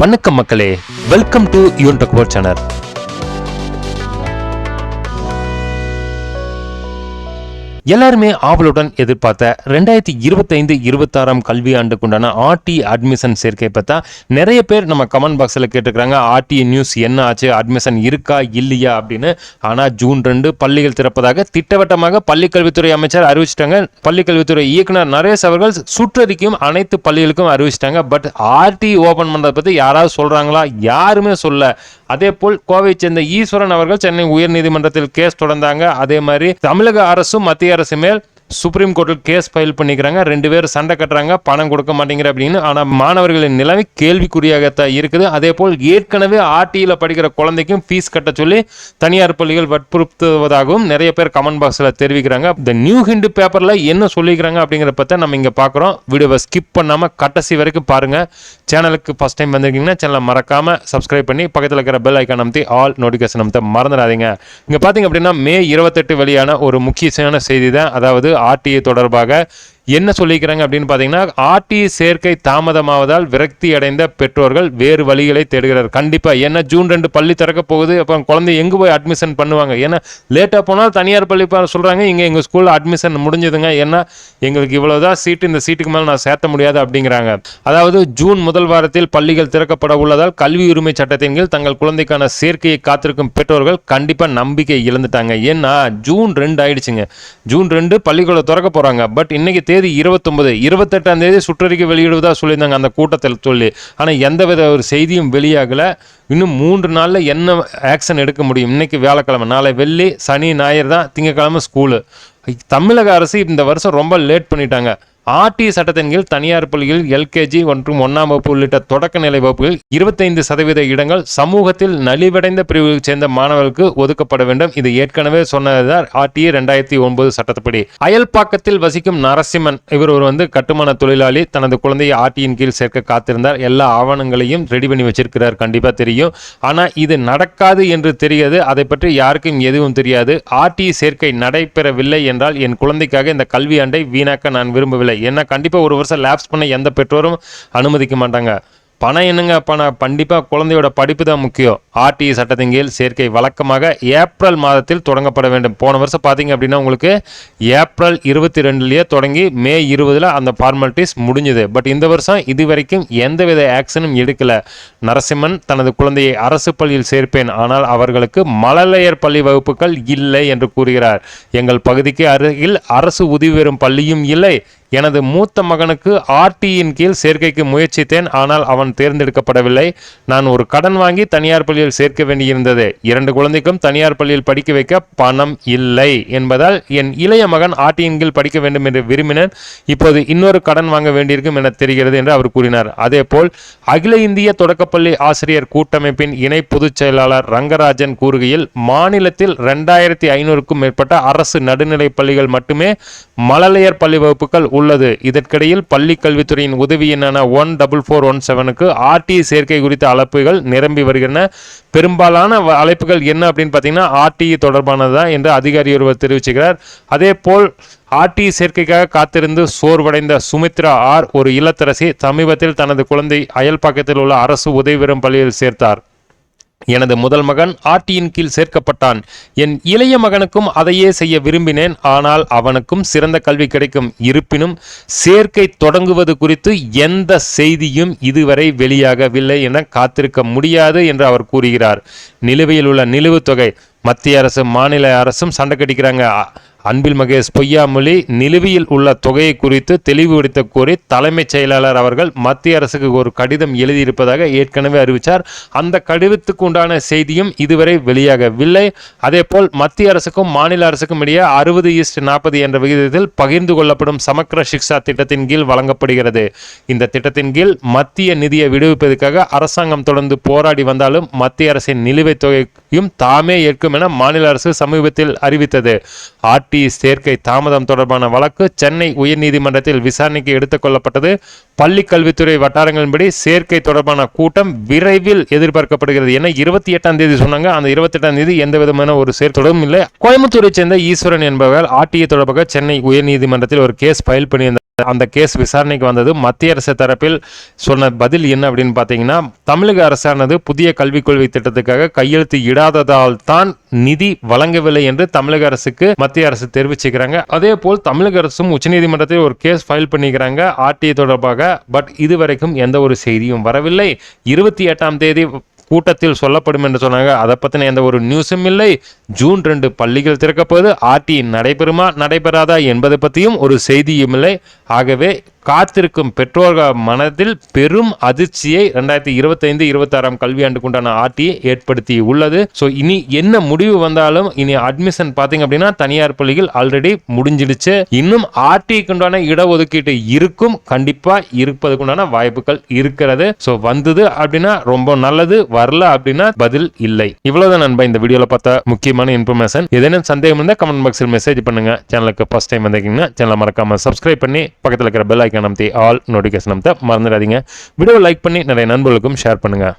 வணக்கம் மக்களே. Welcome to யூன் டக்போர் சேனல் எல்லாருமே ஆவலுடன் எதிர்பார்த்த ரெண்டாயிரத்தி இருபத்தைந்து இருபத்தாறாம் கல்வி ஆண்டுக்குண்டான ஆர்டி அட்மிஷன் சேர்க்கை பார்த்தா நிறைய பேர் நம்ம கமெண்ட் பாக்ஸில் கேட்டுக்கிறாங்க ஆர்டி நியூஸ் என்ன ஆச்சு அட்மிஷன் இருக்கா இல்லையா அப்படின்னு. ஆனால் ஜூன் ரெண்டு பள்ளிகள் திறப்பதாக திட்டவட்டமாக பள்ளிக்கல்வித்துறை அமைச்சர் அறிவிச்சிட்டாங்க. பள்ளிக்கல்வித்துறை இயக்குனர் நரேஷ் அவர்கள் சுற்றறிக்கையும் அனைத்து பள்ளிகளுக்கும் அறிவிச்சிட்டாங்க. பட் ஆர்டி ஓபன் பண்ணுறதை பற்றி யாராவது சொல்கிறாங்களா யாருமே சொல்ல அதே போல் கோவை சேர்ந்த ஈஸ்வரன் அவர்கள் சென்னை உயர்நீதிமன்றத்தில் கேஸ் தொடர்ந்தாங்க. அதே மாதிரி தமிழக அரசும் மத்திய அரசு மேல் சுப்ரீம் கோர்ட்டில் கேஸ் ஃபைல் பண்ணிக்கிறாங்க. ரெண்டு பேர் சண்டை கட்டுறாங்க. பணம் கொடுக்க மாட்டேங்கிற அப்படின்னு. ஆனால் மாணவர்களின் நிலைமை கேள்விக்குறியாகத்தான் இருக்குது. அதே போல் ஏற்கனவே ஆர்டியில் படிக்கிற குழந்தைக்கும் ஃபீஸ் கட்ட சொல்லி தனியார் பள்ளிகள் வற்புறுத்துவதாகவும் நிறைய பேர் கமெண்ட் பாக்ஸில் தெரிவிக்கிறாங்க. இந்த நியூ ஹிண்டு பேப்பரில் என்ன சொல்லிக்கிறாங்க அப்படிங்கிற பற்றி நம்ம இங்கே பார்க்குறோம். வீடியோவை ஸ்கிப் பண்ணாமல் கடைசி வரைக்கும் பாருங்கள் சேனலுக்கு ஃபஸ்ட் டைம் வந்திருக்கீங்கன்னா சேனலை மறக்காமல் சப்ஸ்கிரைப் பண்ணி பக்கத்தில் இருக்கிற பெல் ஐக்கான் அமைத்து ஆல் நோட்டிஃபிகேஷன் அமைத்த மறந்துடாதீங்க. இங்கே பார்த்தீங்க அப்படின்னா மே இருபத்தெட்டு வெளியான ஒரு முக்கியமான செய்தி தான். அதாவது ஆர்டிஏ தொடர்பாக என்ன சொல்லிக்கிறாங்க அப்படின்னு பார்த்தீங்கன்னா ஆர்டிஏ சேர்க்கை தாமதமாவதால் விரக்தி அடைந்த பெற்றோர்கள் வேறு வழிகளை தேடுகிறார். கண்டிப்பாக ஏன்னா ஜூன் ரெண்டு பள்ளி திறக்க போகுது அப்போ குழந்தை எங்கே போய் அட்மிஷன் பண்ணுவாங்க? ஏன்னா லேட்டாக போனால் தனியார் பள்ளி சொல்கிறாங்க இங்கே எங்கள் ஸ்கூலில் அட்மிஷன் முடிஞ்சதுங்க ஏன்னா எங்களுக்கு இவ்வளோதான் சீட்டு இந்த சீட்டுக்கு மேலே நான் சேர்த்த முடியாது அப்படிங்கிறாங்க. அதாவது ஜூன் முதல் வாரத்தில் பள்ளிகள் திறக்கப்பட உள்ளதால் கல்வி உரிமை சட்டத்தின் கீழ் தங்கள் குழந்தைக்கான சேர்க்கையை காத்திருக்கும் பெற்றோர்கள் கண்டிப்பாக நம்பிக்கை இழந்துட்டாங்க. ஏன்னா ஜூன் ரெண்டு ஆயிடுச்சுங்க. ஜூன் ரெண்டு பள்ளிக்கூடம் திறக்க போகிறாங்க பட் இன்னைக்கு தேதி இருபத்தொன்பது. இருபத்தெட்டாம் தேதி சுற்றறிக்கை வெளியிடுவதாக சொல்லியிருந்தாங்க அந்த கூட்டத்தில் சொல்லி. ஆனால் எந்தவித ஒரு செய்தியும் வெளியாகலை. இன்னும் மூன்று நாளில் என்ன ஆக்ஷன் எடுக்க முடியும்? இன்றைக்கி வியாழக்கிழமை. நாளை வெள்ளி சனி ஞாயிறு தான் திங்கக்கிழமை ஸ்கூலு தமிழக அரசு இந்த வருஷம் ரொம்ப லேட் பண்ணிட்டாங்க. ஆர்டி சட்டத்தின் கீழ் தனியார் பள்ளியில் எல்கேஜி மற்றும் ஒன்றாம் வகுப்பு உள்ளிட்ட தொடக்க நிலை வகுப்புகளில் இருபத்தைந்து சதவீத இடங்கள் சமூகத்தில் நலிவடைந்த பிரிவுகளைச் சேர்ந்த மாணவர்களுக்கு ஒதுக்கப்பட வேண்டும். இது ஏற்கனவே சொன்னதுதான் ஆர்டிஏ ரெண்டாயிரத்தி ஒன்பது சட்டத்தப்படி அயல்பாக்கத்தில் வசிக்கும் நரசிம்மன் இவர் ஒரு வந்து கட்டுமான தொழிலாளி. தனது குழந்தையை ஆர்டியின் கீழ் சேர்க்க காத்திருந்தார். எல்லா ஆவணங்களையும் ரெடி பண்ணி வச்சிருக்கிறார். கண்டிப்பாக தெரியும். ஆனால் இது நடக்காது என்று தெரியாது. அதை பற்றி யாருக்கும் எதுவும் தெரியாது. ஆர்டி சேர்க்கை நடைபெறவில்லை என்றால் என் குழந்தைக்காக இந்த கல்வியாண்டை வீணாக்க நான் விரும்பவில்லை. ஏன்னா கண்டிப்பாக ஒரு வருஷம் லேப்ஸ் பண்ண எந்த பெற்றோரும் அனுமதிக்க மாட்டாங்க. பணம் என்னங்க பணம் கண்டிப்பாக குழந்தையோட படிப்பு தான் முக்கியம். ஆர்டிஇ சட்டத்தின் கீழ் சேர்க்கை வழக்கமாக ஏப்ரல் மாதத்தில் தொடங்கப்பட வேண்டும். போன வருஷம் பார்த்தீங்க அப்படின்னா உங்களுக்கு ஏப்ரல் இருபத்தி ரெண்டுலேயே தொடங்கி மே இருபதில் அந்த ஃபார்மாலிட்டிஸ் முடிஞ்சுது. பட் இந்த வருஷம் இது வரைக்கும் எந்தவித ஆக்ஷனும் எடுக்கலை. நரசிம்மன் தனது குழந்தையை அரசு பள்ளியில் சேர்ப்பேன். ஆனால் அவர்களுக்கு மழலையர் பள்ளி வகுப்புகள் இல்லை என்று கூறுகிறார். எங்கள் பகுதிக்கு அருகில் அரசு உதவி பெறும் பள்ளியும் இல்லை. எனது மூத்த மகனுக்கு ஆர்டியின் கீழ் சேர்க்கைக்கு முயற்சித்தேன் ஆனால் அவன் தேர்ந்தெடுக்கப்படவில்லை. நான் ஒரு கடன் வாங்கி தனியார் பள்ளியில் சேர்க்க வேண்டியிருந்தது. இரண்டு குழந்தைக்கும் தனியார் பள்ளியில் படிக்க வைக்க பணம் இல்லை என்பதால் என் இளைய மகன் ஆர்டியின் கீழ் படிக்க வேண்டும் என்று விரும்பினேன். இப்போது இன்னொரு கடன் வாங்க வேண்டியிருக்கும் என தெரிகிறது என்று அவர் கூறினார். அதேபோல் அகில இந்திய தொடக்கப்பள்ளி ஆசிரியர் கூட்டமைப்பின் இணை பொதுச் செயலாளர் ரங்கராஜன் கூறுகையில் மாநிலத்தில் ரெண்டாயிரத்தி ஐநூறுக்கும் மேற்பட்ட அரசு நடுநிலைப் பள்ளிகள் மட்டுமே மழலையர் பள்ளி வகுப்புகள் உள்ளது. இதற்கிடையில் பள்ளி கல்வித்துறையின் உதவி எண்ணான ஒன் டபுள் ஃபோர் ஒன் செவனுக்கு ஆர்டி சேர்க்கை குறித்த அழைப்புகள் நிரம்பி வருகின்றன. பெரும்பாலான அழைப்புகள் என்ன அப்படின்னு பார்த்தீங்கன்னா ஆர்டி தொடர்பானது தான் என்று அதிகாரி ஒருவர் தெரிவிச்சுக்கிறார். அதே போல் ஆர்டி சேர்க்கைக்காக காத்திருந்து சோர்வடைந்த சுமித்ரா ஆர் ஒரு இல்லத்தரசி சமீபத்தில் தனது குழந்தை அயல்பாக்கத்தில் உள்ள அரசு உதவி பெறும் பள்ளியில் சேர்த்தார். எனது முதல் மகன் ஆர்டியின் கீழ் சேர்க்கப்பட்டான். என் இளைய மகனுக்கும் அதையே செய்ய விரும்பினேன். ஆனால் அவனுக்கும் சிறந்த கல்வி கிடைக்கும். இருப்பினும் சேர்க்கை தொடங்குவது குறித்து எந்த செய்தியும் இதுவரை வெளியாகவில்லை என காத்திருக்க முடியாது என்று அவர் கூறுகிறார். நிலுவையில் உள்ள நிலுவுத் தொகை மத்திய அரசு மாநில அரசும் சண்டை கட்டிக்கிறாங்க. அன்பில் மகேஷ் பொய்யாமொழி நிலுவையில் உள்ள தொகையை குறித்து தெளிவுபடுத்த கோரி தலைமைச் செயலாளர் அவர்கள் மத்திய அரசுக்கு ஒரு கடிதம் எழுதியிருப்பதாக ஏற்கனவே அறிவித்தார் அந்த கடிதத்துக்கு உண்டான செய்தியும் இதுவரை வெளியாகவில்லை. அதேபோல் மத்திய அரசுக்கும் மாநில அரசுக்கும் இடையே அறுபது ஈஸ்ட் நாற்பது என்ற விகிதத்தில் பகிர்ந்து கொள்ளப்படும் சமக்கர சிக்ஷா திட்டத்தின் கீழ் வழங்கப்படுகிறது. இந்த திட்டத்தின் கீழ் மத்திய நிதியை விடுவிப்பதற்காக அரசாங்கம் தொடர்ந்து போராடி வந்தாலும் மத்திய அரசின் நிலுவைத் தொகையும் தாமே ஏற்கும் என மாநில அரசு சமீபத்தில் அறிவித்தது. ஆர்டி சேர்க்கை தாமதம் தொடர்பான வழக்கு சென்னை உயர்நீதிமன்றத்தில் விசாரணைக்கு எடுத்துக் கொள்ளப்பட்டது. பள்ளி கல்வித்துறை வட்டாரங்களின்படி சேர்க்கை தொடர்பான கூட்டம் விரைவில் எதிர்பார்க்கப்படுகிறது என இருபத்தி எட்டாம் தேதி சொன்னாங்க. அந்த இருபத்தி எட்டாம் தேதி எந்த விதமான ஒரு சேர்த்தொடரும் இல்லை. கோயம்புத்தூரை சேர்ந்த ஈஸ்வரன் என்பவர் ஆர்டிஏ தொடர்பாக சென்னை உயர்நீதிமன்றத்தில் ஒரு கேஸ் ஃபைல் பண்ணியிருந்தார். அந்த கேஸ் விசாரணைக்கு வந்தது. மத்திய அரசு தரப்பில் சொன்ன பதில் என்ன அப்படின்னு பார்த்தீங்கன்னா தமிழக அரசானது புதிய கல்விக் கொள்கை திட்டத்துக்காக கையெழுத்து இடாததால் தான் நிதி வழங்கவில்லை என்று தமிழக அரசுக்கு மத்திய அரசு தெரிவிச்சுக்கிறாங்க. அதே போல் தமிழக அரசும் உச்சநீதிமன்றத்தில் ஒரு கேஸ் ஃபைல் பண்ணிக்கிறாங்க ஆர்டிஐ தொடர்பாக. பட் இதுவரைக்கும் எந்த ஒரு செய்தியும் வரவில்லை. இருபத்தி எட்டாம் தேதி கூட்டத்தில் சொல்லப்படும் என்று சொன்னாங்க. அதை பற்றின எந்த ஒரு நியூஸும் இல்லை. ஜூன் ரெண்டு பள்ளிகள் திறக்கப்போது ஆர்டி நடைபெறுமா நடைபெறாதா என்பதை பற்றியும் ஒரு செய்தியும் இல்லை. ஆகவே காத்திருக்கும் பெற்றோர்கள் மனதில் பெரும் அதிர்ச்சியை ரெண்டாயிரத்தி இருபத்தைந்து இருபத்தாறாம் கல்வியாண்டுக்குண்டான ஆர்டியை ஏற்படுத்தி உள்ளது ஸோ இனி என்ன முடிவு வந்தாலும் இனி அட்மிஷன் பார்த்தீங்க அப்படின்னா தனியார் பள்ளிகள் ஆல்ரெடி முடிஞ்சிடுச்சு. இன்னும் ஆர்டிக்குண்டான இடஒதுக்கீடு இருக்கும் கண்டிப்பாக இருப்பதுக்குண்டான வாய்ப்புகள் இருக்கிறது. ஸோ வந்தது அப்படின்னா ரொம்ப நல்லது வரல அப்படின்னா பதில் இல்லை. இவ்வளவுதான் நண்பா இந்த வீடியோவில் பார்த்த முக்கியமான இன்ஃபர்மேஷன் ஏதேனும் சந்தேகம் இருந்தால் கமெண்ட் பாக்ஸில் மெசேஜ் பண்ணுங்க. சேனலுக்கு ஃபர்ஸ்ட் டைம் வந்திருக்கீங்கன்னா சேனலை மறக்காம சப்ஸ்கிரைப் பண்ணி பக்கத்தில் இருக்கிற பெல் ஐக்கான் அமைத்தி ஆல் நோட்டிஃபிகேஷன் அமைத்த மறந்துடாதீங்க. வீடியோ லைக் பண்ணி நிறைய நண்பர்களுக்கும் ஷேர் பண்ணுங்க.